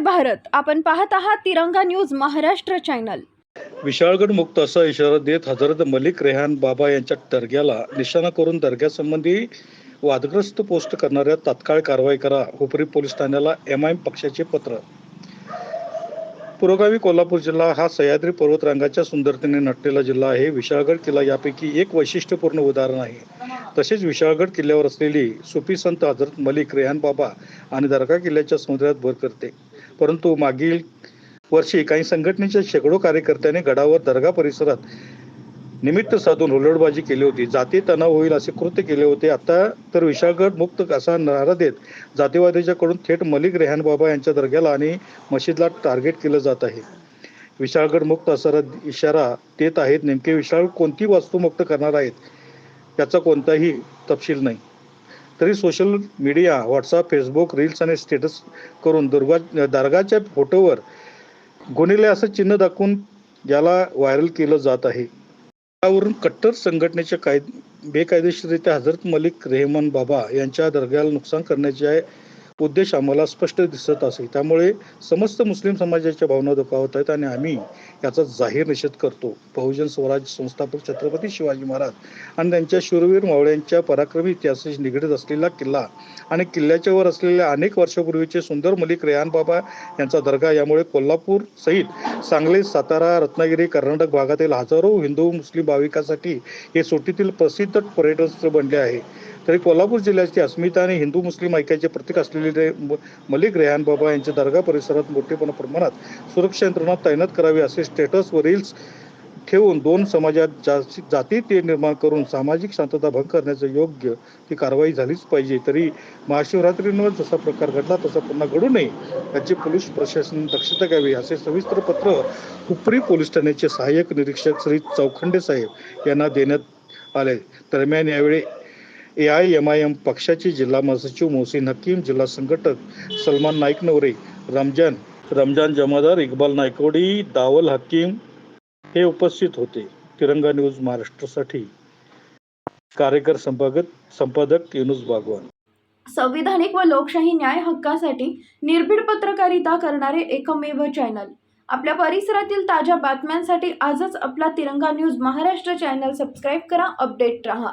भारत. आपण पाहत आहात तिरंगा न्यूज महाराष्ट्र चॅनल. विशाळगड मुक्त असा इशारा देत हजरत मलिक रेहान बाबा यांच्या दर्ग्याला निशाणा करून दर्ग्यासंबंधी वादग्रस्त पोस्ट करणाऱ्या तात्काळ कारवाई करा हुपरी पोलीस ठाण्याला एम आय एम पक्षाचे पत्र. पुरोगावी कोल्हापूर जिल्हा हा सह्याद्री पर्वतरांगाच्या सुंदरतेने नटलेला जिल्हा आहे. विशाळगड किल्ला यापैकी एक वैशिष्ट्यपूर्ण उदाहरण आहे. तसेच विशाळगड किल्ल्यावर असलेली सुफी संत हजरत मलिक रेहान बाबा आणि दर्गा किल्ल्याच्या समुद्रात भर करते. परंतु मागील वर्षी काही संघटनेच्या शेकडो कार्यकर्त्यांनी गडावर दर्गा परिसरात निमित्त साधून हुलडबाजी केली होती. जाती तणाव होईल असे कृत्य केले होते. आता तर विशाळगड मुक्त असा नारा देत जातीवादीच्याकडून थेट मलिक रेहान बाबा यांच्या दर्ग्याला आणि मशीदला टार्गेट केलं जात आहे. विशाळगड मुक्त असा इशारा देत आहेत. नेमके विशाळ कोणती वास्तू मुक्त करणार आहेत? याचा कोणताही तपशील नाही. तरी social media WhatsApp Facebook reels आणि स्टेटस करून दुर्गा दर्गाच्या फोटोवर गुन्हेले असं चिन्ह दाखवून याला व्हायरल केलं जात आहे. त्यावरून कट्टर संघटनेच्या कायद बेकायदेशीररित्या हजरत मलिक रेहमान बाबा यांच्या दर्ग्याला नुकसान करण्याचे उद्देश आम्हाला स्पष्ट दिसत असे त्यामुळे समस्त मुस्लिम समाजाच्या भावना दुखावत आहेत आणि आम्ही याचा जाहीर निषेध करतो. बहुजन स्वराज संस्थापक छत्रपती शिवाजी महाराज आणि त्यांच्या शूरवीर मावळ्यांच्या पराक्रमी इतिहासाशी निगडीत असलेला किल्ला आणि किल्ल्याच्या वर असलेल्या अनेक वर्षापूर्वीचे सुंदर मलिक रेहान बाबा यांचा दर्गा यामुळे कोल्हापूर सहित सांगली सातारा रत्नागिरी कर्नाटक भागातील हजारो हिंदू मुस्लिम भाविकांसाठी हे सुट्टीतील प्रसिद्ध पर्यटन स्थळ बनले आहे. तरी कोल्हापूर जिल्ह्याची अस्मिता आणि हिंदू मुस्लिम ऐक्याचे प्रतीक असलेले रे- म- मलिक रेहान बाबा यांच्या दर्गा परिसरात मोठेपणा प्रमाणात सुरक्षा यंत्रणा तैनात करावी असे स्टेटस व रील्स ठेवून दोन समाजात जाती जाती ते निर्माण करून सामाजिक शांतता भंग करण्याचं योग्य ती कारवाई झालीच पाहिजे. तरी महाशिवरात्रींवर जसा प्रकार घडला तसा पुन्हा घडू नये याची पोलीस प्रशासन दक्षता घ्यावी असे सविस्तर पत्र हुपरी पोलीस ठाण्याचे सहाय्यक निरीक्षक श्री चौखंडे साहेब यांना देण्यात आले. दरम्यान यावेळी A I M I M पक्षाचे जिल्हा महासचिव मोहसिन हकीम जिल्हा संघटक सलमान नाईक नवरे रमजान रमजान जमादार इक्बाल नायकोडी दावल हकीम हे उपस्थित होते. तिरंगा न्यूज महाराष्ट्रासाठी. कार्यकर संपादक संपादक युनुस बागवान. संविधानिक व लोकशाही न्याय हक्कासाठी निर्भीड पत्रकारिता करणारे एकमेव चॅनल. आपल्या परिसरातील ताज्या बातम्यांसाठी आजच आपला Tiranga news Maharashtra channel subscribe करा अपडेट रहा.